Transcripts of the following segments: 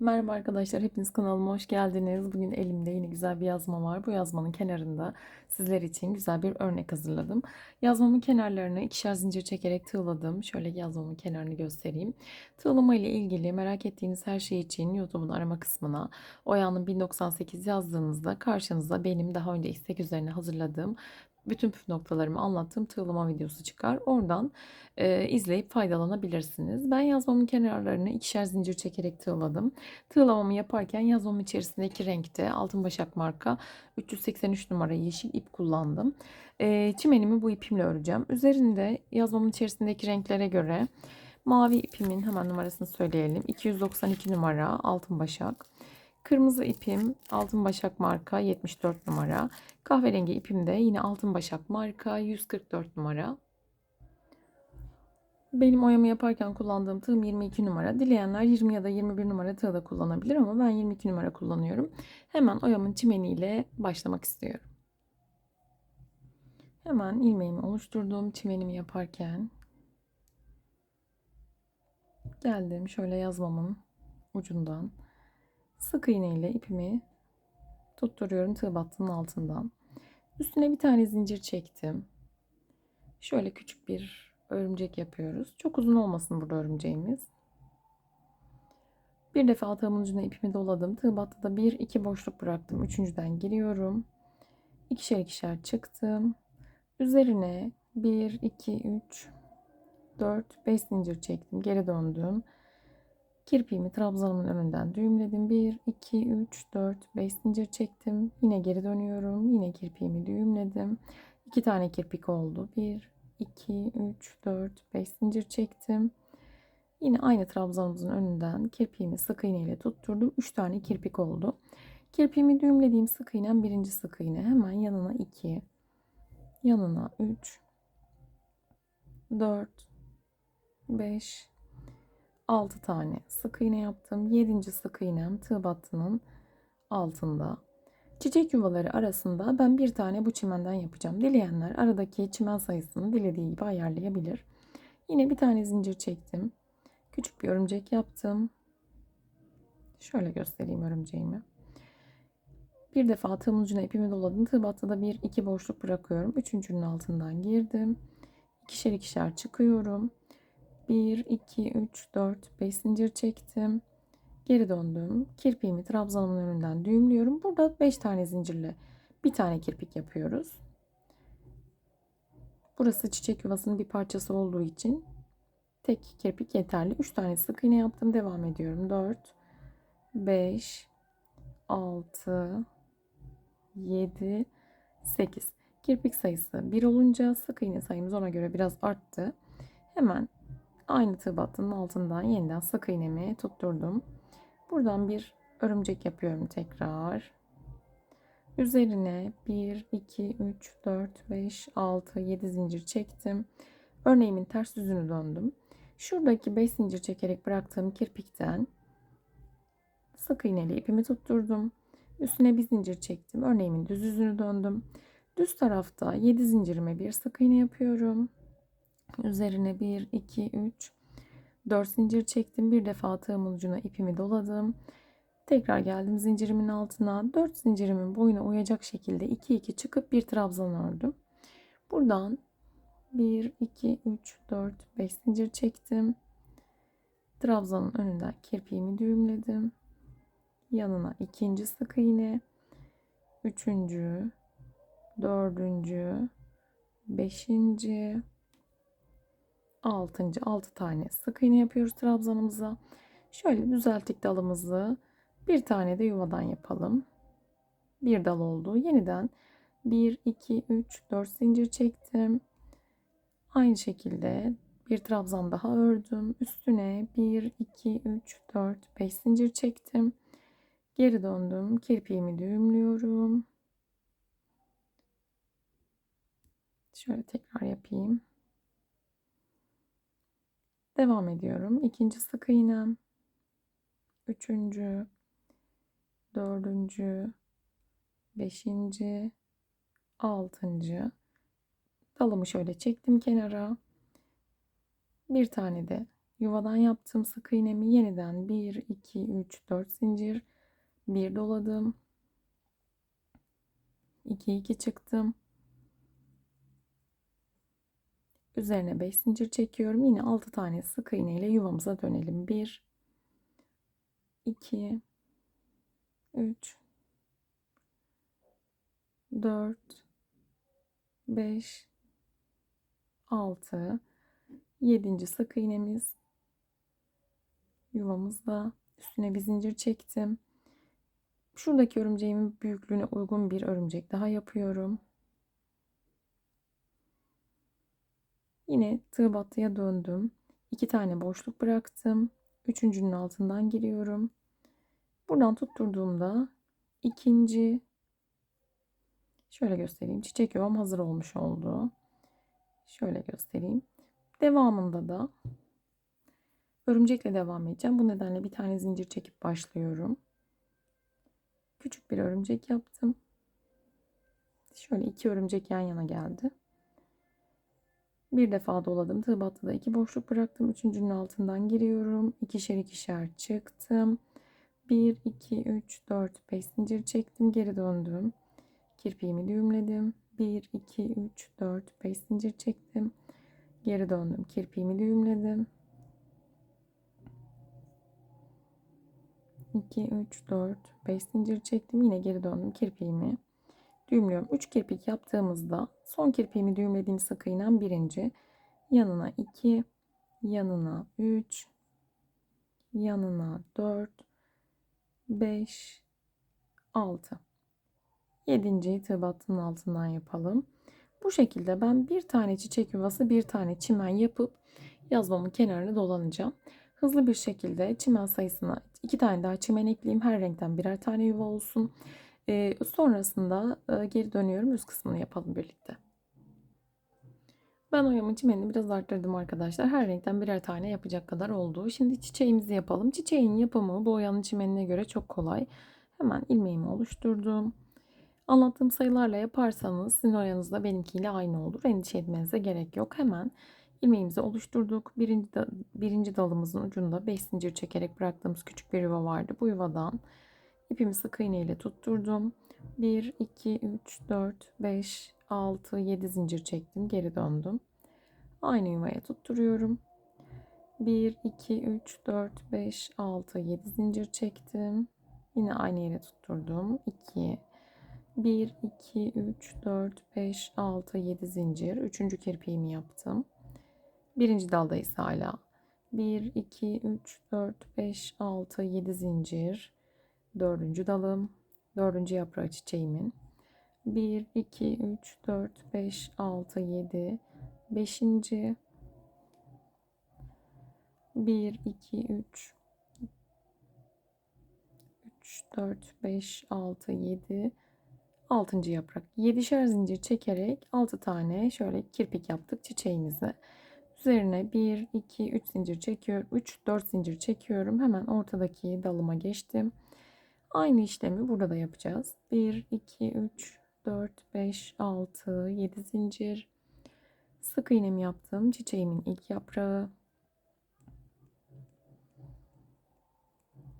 Merhaba arkadaşlar, hepiniz kanalıma hoş geldiniz. Bugün elimde yine güzel bir yazma var. Bu yazmanın kenarında sizler için güzel bir örnek hazırladım. Yazmamın kenarlarını ikişer zincir çekerek tığladım. Şöyle yazmamın kenarını göstereyim. Tığlama ile ilgili merak ettiğiniz her şey için YouTube'un arama kısmına Oya'nın 1098 yazdığınızda karşınıza benim daha önce istek üzerine hazırladığım bütün püf noktalarımı anlattığım tığlama videosu çıkar. Oradan e, izleyip faydalanabilirsiniz. Ben yazmamın kenarlarını ikişer zincir çekerek tığladım. Tığlamamı yaparken yazmamın içerisindeki renkte altın başak marka 383 numara yeşil ip kullandım. E, çimenimi bu ipimle öreceğim. Üzerinde yazmamın içerisindeki renklere göre mavi ipimin hemen numarasını söyleyelim. 292 numara altın başak. Kırmızı ipim Altın Başak marka 74 numara. Kahverengi ipim de yine Altın Başak marka 144 numara. Benim oyamı yaparken kullandığım tığım 22 numara. Dileyenler 20 ya da 21 numara tığ da kullanabilir ama ben 22 numara kullanıyorum. Hemen oyamın çimeniyle başlamak istiyorum. Hemen ilmeğimi oluşturduğum çimenimi yaparken geldim şöyle yazmamın ucundan Sık iğne ile ipimi tutturuyorum tığ battının altından. Üstüne bir tane zincir çektim. Şöyle küçük bir örümcek yapıyoruz. Çok uzun olmasın burada örümceğimiz. Bir defa tığımın ucuna ipimi doladım. Tığ battıda bir iki boşluk bıraktım. Üçüncüden giriyorum. İkişer ikişer çıktım. Üzerine 1, 2, 3, 4, 5 zincir çektim. Geri döndüm. Kirpiğimi trabzanımın önünden düğümledim. 1, 2, 3, 4, 5 zincir çektim. Yine geri dönüyorum. Yine kirpiğimi düğümledim. 2 tane kirpik oldu. 1, 2, 3, 4, 5 zincir çektim. Yine aynı trabzanımızın önünden kirpiğimi sık iğne ile tutturdum. 3 tane kirpik oldu. Kirpiğimi düğümlediğim sık iğnem birinci sık iğne. Hemen yanına 2, yanına 3, 4, 5, 6 tane sık iğne yaptım. 7. sık iğnem tığ battının altında. Çiçek yuvaları arasında ben bir tane bu çimenden yapacağım. Dileyenler aradaki çimen sayısını dilediği gibi ayarlayabilir. Yine bir tane zincir çektim. Küçük bir örümcek yaptım. Şöyle göstereyim örümceğimi. Bir defa tığımın ucuna ipimi doladım. Tığ battıda bir iki boşluk bırakıyorum. Üçüncünün altından girdim. İkişer ikişer çıkıyorum. 1, 2, 3, 4, 5 zincir çektim. Geri döndüm. Kirpiğimi trabzanımın önünden düğümlüyorum. Burada 5 tane zincirle bir tane kirpik yapıyoruz. Burası çiçek yuvasının bir parçası olduğu için tek kirpik yeterli. 3 tane sık iğne yaptım. Devam ediyorum. 4, 5, 6, 7, 8. Kirpik sayısı 1 olunca sık iğne sayımız ona göre biraz arttı. Hemen Aynı tığ battının altından yeniden sık iğnemi tutturdum. Buradan bir örümcek yapıyorum tekrar. Üzerine 1, 2, 3, 4, 5, 6, 7 zincir çektim. Örneğimin ters yüzünü döndüm. Şuradaki 5 zincir çekerek bıraktığım kirpikten sık iğneli ipimi tutturdum. Üstüne bir zincir çektim. Örneğimin düz yüzünü döndüm. Düz tarafta 7 zincirime bir sık iğne yapıyorum. Üzerine 1, 2, 3, 4 zincir çektim. Bir defa tığımın ucuna ipimi doladım. Tekrar geldim zincirimin altına. 4 zincirimin boyuna uyacak şekilde 2 2 çıkıp bir trabzan ördüm. Buradan 1 2 3 4 5 zincir çektim. Trabzanın önünden kirpiğimi düğümledim. Yanına ikinci sık iğne, üçüncü, dördüncü, beşinci, 6. 6 tane sık iğne yapıyoruz trabzanımıza. Şöyle düzelttik dalımızı. Bir tane de yuvadan yapalım. Bir dal oldu. Yeniden 1 2 3 4 zincir çektim. Aynı şekilde bir trabzan daha ördüm. Üstüne 1 2 3 4 5 zincir çektim. Geri döndüm. Kirpiğimi düğümlüyorum. Şöyle tekrar yapayım. Devam ediyorum. İkinci sık iğnem. Üçüncü. Dördüncü. Beşinci. Altıncı. Dalımı şöyle çektim kenara. Bir tane de yuvadan yaptığım sık iğnemi yeniden 1 2 3 4 zincir bir doladım 2 2 çıktım üzerine 5 zincir çekiyorum yine 6 tane sık iğne ile yuvamıza dönelim 1 2 3 4 5 6 7. sık iğnemiz yuvamızda üstüne bir zincir çektim. Şuradaki örümceğimin büyüklüğüne uygun bir örümcek daha yapıyorum. Yine tığ battıya döndüm. İki tane boşluk bıraktım. Üçüncünün altından giriyorum. Buradan tutturduğumda ikinci şöyle göstereyim. Çiçek yuvam hazır olmuş oldu. Şöyle göstereyim. Devamında da örümcekle devam edeceğim. Bu nedenle bir tane zincir çekip başlıyorum. Küçük bir örümcek yaptım. Şöyle iki örümcek yan yana geldi. Bir defa doladım. Tığ battıda iki boşluk bıraktım. Üçüncünün altından giriyorum. İkişer ikişer çıktım. 1, 2, 3, 4, 5 zincir çektim. Geri döndüm. Kirpiğimi düğümledim. 1, 2, 3, 4, 5 zincir çektim. Geri döndüm. Kirpiğimi düğümledim. 2, 3, 4, 5 zincir çektim. Yine geri döndüm. Kirpiğimi düğümlüyorum. 3 kirpik yaptığımızda son kirpiğimi düğümlediğim sık iğnem birinci. Yanına 2, yanına 3, yanına 4, 5, 6. 7. tığ altından yapalım. Bu şekilde ben bir tane çiçek yuvası bir tane çimen yapıp yazmamın kenarına dolanacağım. Hızlı bir şekilde çimen sayısına iki tane daha çimen ekleyeyim. Her renkten birer tane yuva olsun. Sonrasında geri dönüyorum. Üst kısmını yapalım birlikte. Ben oyamın çimenini biraz arttırdım arkadaşlar. Her renkten birer tane yapacak kadar oldu. Şimdi çiçeğimizi yapalım. Çiçeğin yapımı bu oyanın çimenine göre çok kolay. Hemen ilmeğimi oluşturdum. Anlattığım sayılarla yaparsanız sizin oranınızda benimkiyle aynı olur. Endişe etmenize gerek yok. Hemen ilmeğimizi oluşturduk. Birinci, da, birinci dalımızın ucunda 5 zincir çekerek bıraktığımız küçük bir yuva vardı. Bu yuvadan ipimi sık iğne ile tutturdum. 1, 2, 3, 4, 5, 6, 7 zincir çektim. Geri döndüm. Aynı yuvaya tutturuyorum. 1, 2, 3, 4, 5, 6, 7 zincir çektim. Yine aynı yere tutturdum. 2, 1, 2, 3, 4, 5, 6, 7 zincir. Üçüncü kirpiğimi yaptım. Birinci daldayız hala. 1, 2, 3, 4, 5, 6, 7 zincir. Dördüncü dalım. Dördüncü yaprağı çiçeğimin. 1, 2, 3, 4, 5, 6, 7. Beşinci. 1, 2, 3, 3, 4, 5, 6, 7. 6. yaprak. 7'şer zincir çekerek 6 tane şöyle kirpik yaptık çiçeğimizi. Üzerine 1, 2, 3 zincir çekiyorum. 3, 4 zincir çekiyorum. Hemen ortadaki dalıma geçtim. Aynı işlemi burada da yapacağız. 1, 2, 3, 4, 5, 6, 7 zincir. Sık iğnemi yaptım. Çiçeğimin ilk yaprağı.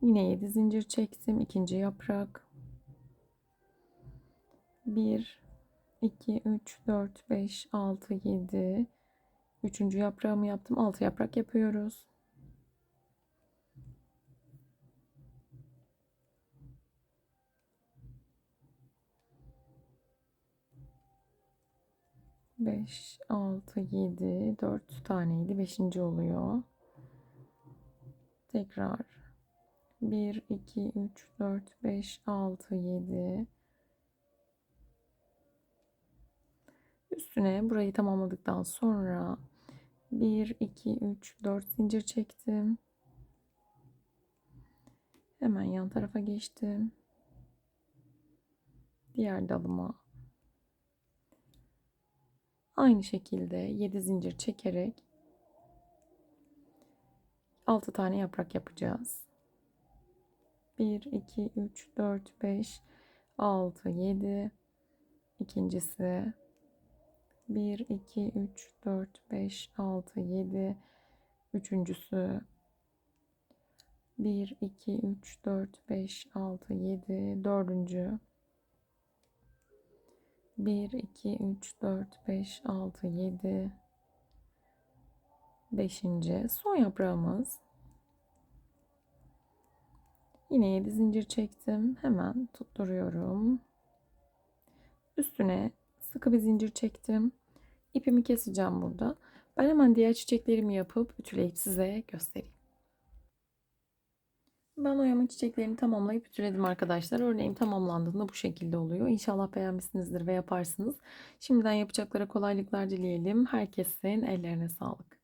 Yine 7 zincir çektim. ikinci yaprak. 1, 2, 3, 4, 5, 6, 7. Üçüncü yaprağımı yaptım. 6 yaprak yapıyoruz. Beş, altı, yedi, dört taneydi. Beşinci oluyor. Tekrar. Bir, iki, üç, dört, beş, altı, yedi. Üstüne burayı tamamladıktan sonra 1, 2, 3, 4 zincir çektim. Hemen yan tarafa geçtim. Diğer dalıma aynı şekilde 7 zincir çekerek 6 tane yaprak yapacağız. 1, 2, 3, 4, 5, 6, 7. İkincisi 1, 2, 3, 4, 5, 6, 7. Üçüncüsü 1, 2, 3, 4, 5, 6, 7. Dördüncü 1, 2, 3, 4, 5, 6, 7. Beşinci son yaprağımız. Yine 7 zincir çektim. Hemen tutturuyorum. Üstüne sıkı bir zincir çektim. İpimi keseceğim burada. Ben hemen diğer çiçeklerimi yapıp ütüleyip size göstereyim. Ben oyama çiçeklerini tamamlayıp ütüledim arkadaşlar. Örneğim tamamlandığında bu şekilde oluyor. İnşallah beğenmişsinizdir ve yaparsınız. Şimdiden yapacaklara kolaylıklar dileyelim. Herkesin ellerine sağlık.